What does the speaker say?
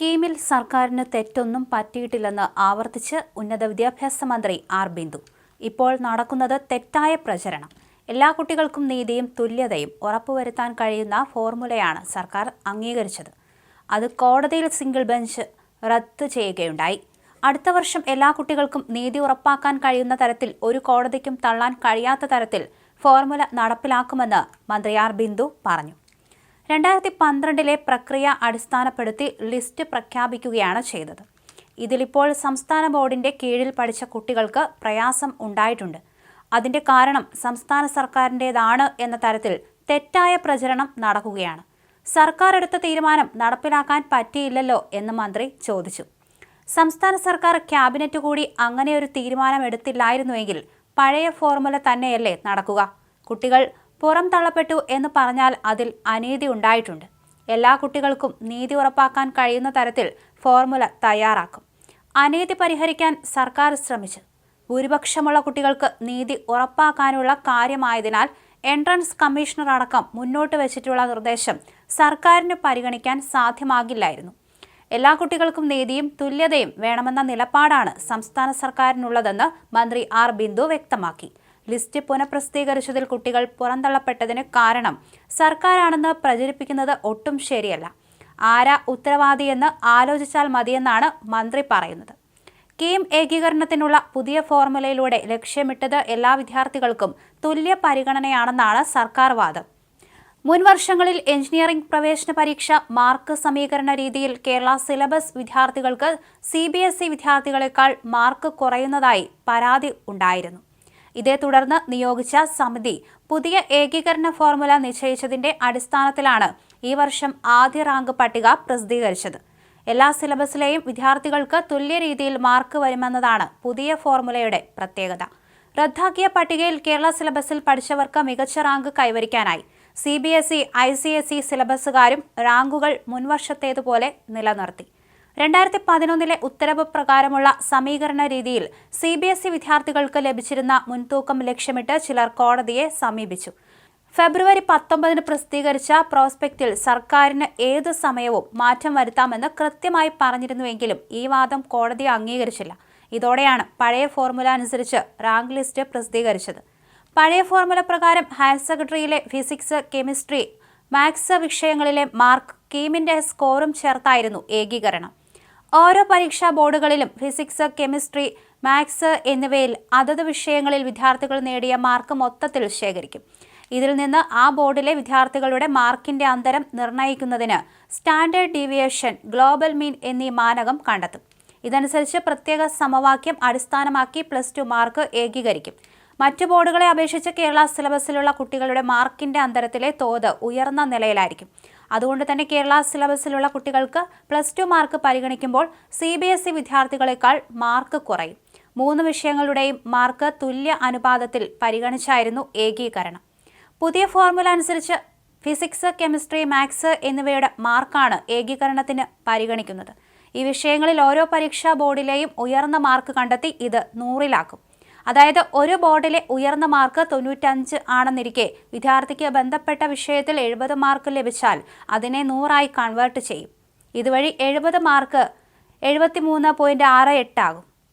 കീമിൽ സർക്കാരിന് തെറ്റൊന്നും പറ്റിയിട്ടില്ലെന്ന് ആവർത്തിച്ച് ഉന്നത വിദ്യാഭ്യാസ മന്ത്രി ആർ ബിന്ദു. ഇപ്പോൾ നടക്കുന്നത് തെറ്റായ പ്രചരണം. എല്ലാ കുട്ടികൾക്കും നീതിയും തുല്യതയും ഉറപ്പുവരുത്താൻ കഴിയുന്ന ഫോർമുലയാണ് സർക്കാർ അംഗീകരിച്ചത്. അത് കോടതിയിൽ സിംഗിൾ ബെഞ്ച് റദ്ദ് ചെയ്യുകയുണ്ടായി. അടുത്ത വർഷം എല്ലാ കുട്ടികൾക്കും നീതി ഉറപ്പാക്കാൻ കഴിയുന്ന തരത്തിൽ ഒരു കോടതിക്കും തള്ളാൻ കഴിയാത്ത തരത്തിൽ ഫോർമുല നടപ്പിലാക്കുമെന്ന് മന്ത്രി ആർ ബിന്ദു പറഞ്ഞു. രണ്ടായിരത്തി പന്ത്രണ്ടിലെ പ്രക്രിയ അടിസ്ഥാനപ്പെടുത്തി ലിസ്റ്റ് പ്രഖ്യാപിക്കുകയാണ് ചെയ്തത്. ഇതിലിപ്പോൾ സംസ്ഥാന ബോർഡിന്റെ കീഴിൽ പഠിച്ച കുട്ടികൾക്ക് പ്രയാസം ഉണ്ടായിട്ടുണ്ട്. അതിന്റെ കാരണം സംസ്ഥാന സർക്കാരിന്റേതാണ് എന്ന തരത്തിൽ തെറ്റായ പ്രചരണം നടക്കുകയാണ്. സർക്കാർ എടുത്ത തീരുമാനം നടപ്പിലാക്കാൻ പറ്റിയില്ലല്ലോ എന്ന് മന്ത്രി ചോദിച്ചു. സംസ്ഥാന സർക്കാർ ക്യാബിനറ്റ് കൂടി അങ്ങനെ ഒരു തീരുമാനം എടുത്തില്ലായിരുന്നുവെങ്കിൽ പഴയ ഫോർമുല തന്നെയല്ലേ നടക്കുക. കുട്ടികൾ പുറം തള്ളപ്പെട്ടു എന്ന് പറഞ്ഞാൽ അതിൽ അനീതി ഉണ്ടായിട്ടുണ്ട്. എല്ലാ കുട്ടികൾക്കും നീതി ഉറപ്പാക്കാൻ കഴിയുന്ന തരത്തിൽ ഫോർമുല തയ്യാറാക്കും. അനീതി പരിഹരിക്കാൻ സർക്കാർ ശ്രമിച്ചു. ഭൂരിപക്ഷമുള്ള കുട്ടികൾക്ക് നീതി ഉറപ്പാക്കാനുള്ള കാര്യമായതിനാൽ എൻട്രൻസ് കമ്മീഷണർ അടക്കം മുന്നോട്ട് വെച്ചിട്ടുള്ള നിർദ്ദേശം സർക്കാരിന് പരിഗണിക്കാൻ സാധ്യമാകില്ലായിരുന്നു. എല്ലാ കുട്ടികൾക്കും നീതിയും തുല്യതയും വേണമെന്ന നിലപാടാണ് സംസ്ഥാന സർക്കാരിനുള്ളതെന്ന് മന്ത്രി ആർ ബിന്ദു വ്യക്തമാക്കി. ലിസ്റ്റ് പുനഃപ്രസിദ്ധീകരിച്ചതിൽ കുട്ടികൾ പുറന്തള്ളപ്പെട്ടതിന് കാരണം സർക്കാരാണെന്ന് പ്രചരിപ്പിക്കുന്നത് ഒട്ടും ശരിയല്ല. ആരാ ഉത്തരവാദിയെന്ന് ആലോചിച്ചാൽ മതിയെന്നാണ് മന്ത്രി പറയുന്നത്. കീം ഏകീകരണത്തിനുള്ള പുതിയ ഫോർമുലയിലൂടെ ലക്ഷ്യമിട്ടത് എല്ലാ വിദ്യാർത്ഥികൾക്കും തുല്യ പരിഗണനയാണെന്നാണ് സർക്കാർ വാദം. മുൻ വർഷങ്ങളിൽ എഞ്ചിനീയറിംഗ് പ്രവേശന പരീക്ഷ മാർക്ക് സമീകരണ രീതിയിൽ കേരള സിലബസ് വിദ്യാർത്ഥികൾക്ക് സി ബി എസ് ഇ വിദ്യാർത്ഥികളെക്കാൾ മാർക്ക് കുറയുന്നതായി പരാതി ഉണ്ടായിരുന്നു. ഇതേ തുടർന്ന് നിയോഗിച്ച സമിതി പുതിയ ഏകീകരണ ഫോർമുല നിശ്ചയിച്ചതിന്റെ അടിസ്ഥാനത്തിലാണ് ഈ വർഷം ആദ്യ റാങ്ക് പട്ടിക പ്രസിദ്ധീകരിച്ചത്. എല്ലാ സിലബസിലെയും വിദ്യാർത്ഥികൾക്ക് തുല്യ രീതിയിൽ മാർക്ക് വരുമെന്നതാണ് പുതിയ ഫോർമുലയുടെ പ്രത്യേകത. റദ്ദാക്കിയ പട്ടികയിൽ കേരള സിലബസിൽ പഠിച്ചവർക്ക് മികച്ച rank കൈവരിക്കാനായി C B S E I C S E സിലബസുകാരും റാങ്കുകൾ മുൻവർഷത്തേതുപോലെ നിലനിർത്തി. രണ്ടായിരത്തി പതിനൊന്നിലെ ഉത്തരവ് പ്രകാരമുള്ള സമീകരണ രീതിയിൽ സി ബി എസ് ഇ വിദ്യാർത്ഥികൾക്ക് ലഭിച്ചിരുന്ന മുൻതൂക്കം ലക്ഷ്യമിട്ട് ചിലർ കോടതിയെ സമീപിച്ചു. ഫെബ്രുവരി പത്തൊമ്പതിന് പ്രസിദ്ധീകരിച്ച പ്രോസ്പെക്റ്റിൽ സർക്കാരിന് ഏതു സമയവും മാറ്റം വരുത്താമെന്ന് കൃത്യമായി പറഞ്ഞിരുന്നുവെങ്കിലും ഈ വാദം കോടതി അംഗീകരിച്ചില്ല. ഇതോടെയാണ് പഴയ ഫോർമുല അനുസരിച്ച് റാങ്ക് ലിസ്റ്റ് പ്രസിദ്ധീകരിച്ചത്. പഴയ ഫോർമുല പ്രകാരം ഹയർ സെക്കൻഡറിയിലെ ഫിസിക്സ് കെമിസ്ട്രി മാത്സ് വിഷയങ്ങളിലെ മാർക്ക് കീമിന്റെ സ്കോറും ചേർത്തായിരുന്നു ഏകീകരണം. ഓരോ പരീക്ഷാ ബോർഡുകളിലും ഫിസിക്സ് കെമിസ്ട്രി മാത്സ് എന്നിവയിൽ അതത് വിഷയങ്ങളിൽ വിദ്യാർത്ഥികൾ നേടിയ മാർക്ക് മൊത്തത്തിൽ ശേഖരിക്കും. ഇതിൽ നിന്ന് ആ ബോർഡിലെ വിദ്യാർത്ഥികളുടെ മാർക്കിന്റെ അന്തരം നിർണയിക്കുന്നതിന് സ്റ്റാൻഡേർഡ് ഡീവിയേഷൻ ഗ്ലോബൽ മീൻ എന്നീ മാനകം കണ്ടെത്തും. ഇതനുസരിച്ച് പ്രത്യേക സമവാക്യം അടിസ്ഥാനമാക്കി പ്ലസ് ടു മാർക്ക് ഏകീകരിക്കും. മറ്റു ബോർഡുകളെ അപേക്ഷിച്ച് കേരള സിലബസിലുള്ള കുട്ടികളുടെ മാർക്കിന്റെ അന്തരത്തിലെ തോത് ഉയർന്ന നിലയിലായിരിക്കും. അതുകൊണ്ട് തന്നെ കേരള സിലബസിലുള്ള കുട്ടികൾക്ക് പ്ലസ് ടു മാർക്ക് പരിഗണിക്കുമ്പോൾ സി ബി എസ് ഇ വിദ്യാർത്ഥികളെക്കാൾ മാർക്ക് കുറയും. മൂന്ന് വിഷയങ്ങളുടെയും മാർക്ക് തുല്യ അനുപാതത്തിൽ പരിഗണിച്ചായിരുന്നു ഏകീകരണം. പുതിയ ഫോർമുല അനുസരിച്ച് ഫിസിക്സ് കെമിസ്ട്രി മാത്സ് എന്നിവയുടെ മാർക്കാണ് ഏകീകരണത്തിന് പരിഗണിക്കുന്നത്. ഈ വിഷയങ്ങളിൽ ഓരോ പരീക്ഷാ ബോർഡിലെയും ഉയർന്ന മാർക്ക് കണ്ടെത്തി ഇത് നൂറിലാക്കും. അതായത് ഒരു ബോർഡിലെ ഉയർന്ന മാർക്ക് തൊണ്ണൂറ്റഞ്ച് ആണെന്നിരിക്കെ വിദ്യാർത്ഥിക്ക് ബന്ധപ്പെട്ട വിഷയത്തിൽ എഴുപത് മാർക്ക് ലഭിച്ചാൽ അതിനെ നൂറായി കൺവേർട്ട് ചെയ്യും. ഇതുവഴി എഴുപത് മാർക്ക് എഴുപത്തി മൂന്ന് പോയിന്റ് ആറ് എട്ടാകും